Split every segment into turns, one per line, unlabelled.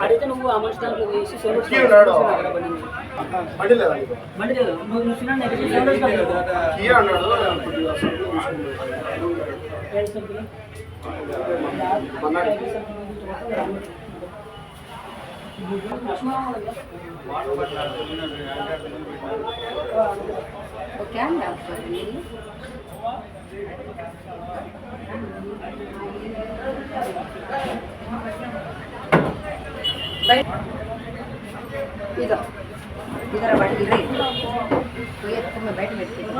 అడిగితే నువ్వు ఆ మనిషి దాంట్లో వేసి సెవెన్
కీ ఉన్నాడు? బండి లేదా నీకు?
బండి లేదు నువ్వు నువ్వు చిన్న నెక్స్ట్
वो क्या
है आपका इधर इधर बैठिल्री ಎತ್ಕೊಂಡು ಬೇಡ ಬಿಡ್ತೀನಿ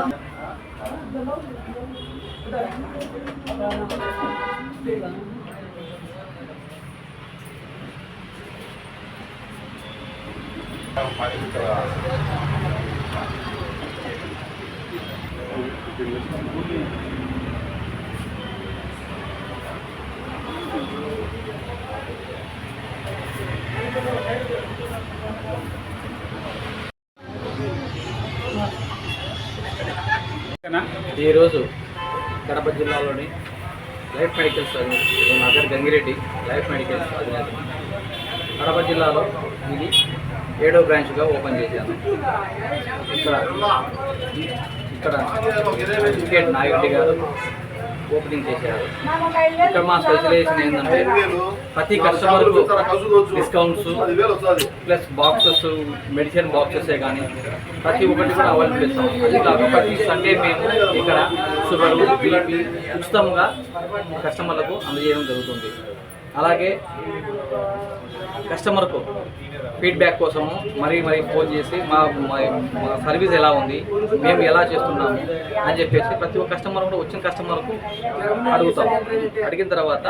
Thank you.
ఈరోజు కడప జిల్లాలోని life medicals Nagar Gangireddy life Medicals అధినేత కడప జిల్లాలో ఇది ఏడో బ్రాంచ్గా ఓపెన్ చేశాను. ఇక్కడ ఇక్కడ క్రికెట్ నాయుడు గారు ఓపెనింగ్ చేశారు. ఇక్కడ మా స్పెషలైజేషన్ ఏంటంటే ప్రతి కస్టమర్కు డిస్కౌంట్స్ ప్లస్ బాక్సెస్ మెడిసిన్ బాక్సెసే కానీ ప్రతి ఒక్కటి కూడా అవైలబుల్ చేస్తాం అది కాక ప్రతి సండే మేము ఇక్కడ షుగర్ బీపీ ఉచితంగా కస్టమర్లకు అందజేయడం జరుగుతుంది. అలాగే కస్టమర్కు ఫీడ్బ్యాక్ కోసము మరీ మరీ ఫోన్ చేసి మా మా- సర్వీస్ ఎలా ఉంది మేము ఎలా చేస్తున్నాము అని చెప్పేసి ప్రతి ఒక్క కస్టమర్ కూడా వచ్చిన కస్టమర్కు అడుగుతాం. అడిగిన తర్వాత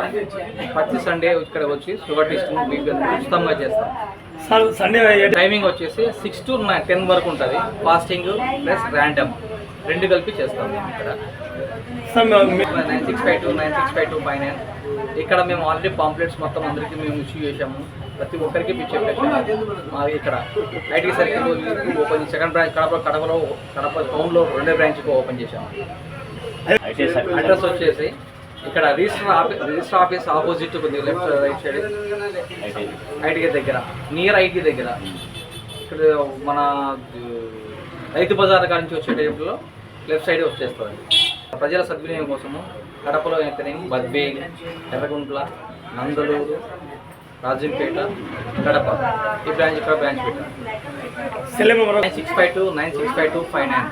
ప్రతి సండే ఇక్కడ వచ్చి షుగర్ టెస్ట్ ఉచితంగా చేస్తాం.
సార్ సండే
టైమింగ్ వచ్చేసి సిక్స్ టు టెన్ వరకు ఉంటుంది. ఫాస్టింగ్ ప్లస్ ర్యాండమ్ రెండు కలిపి చేస్తాం మేము ఇక్కడ. Nine six five two nine six five two five nine. ఇక్కడ మేము ఆల్రెడీ పాంప్లెట్స్ మొత్తం అందరికీ మేము ఇష్యూ చేసాము ప్రతి ఒక్కరికి చెప్పేసాము మాది ఇక్కడ IT circle open second branch Kadapa కడపలో కడప టౌన్లో రెండో బ్రాంచ్ ఓపెన్ చేసాము అడ్రస్ వచ్చేసి ఇక్కడ register office register office opposite ఉంది లెఫ్ట్ రైట్ సైడ్. ఐటీ. దగ్గర నియర్ ఐటీ దగ్గర. ఇక్కడ మన రైతు బజార్ కాడ నుంచి వచ్చే టైంలో లెఫ్ట్ సైడ్ వచ్చేస్తుంది. ప్రజల సద్వినియోగం కోసము కడపలో అయితేనే బద్వే ఎర్రగుంట్ల నందలూరు రాజంపేట కడప. ఈ బ్రాంచ్ ఇక్కడ
branch
nine six five two nine six five two five nine.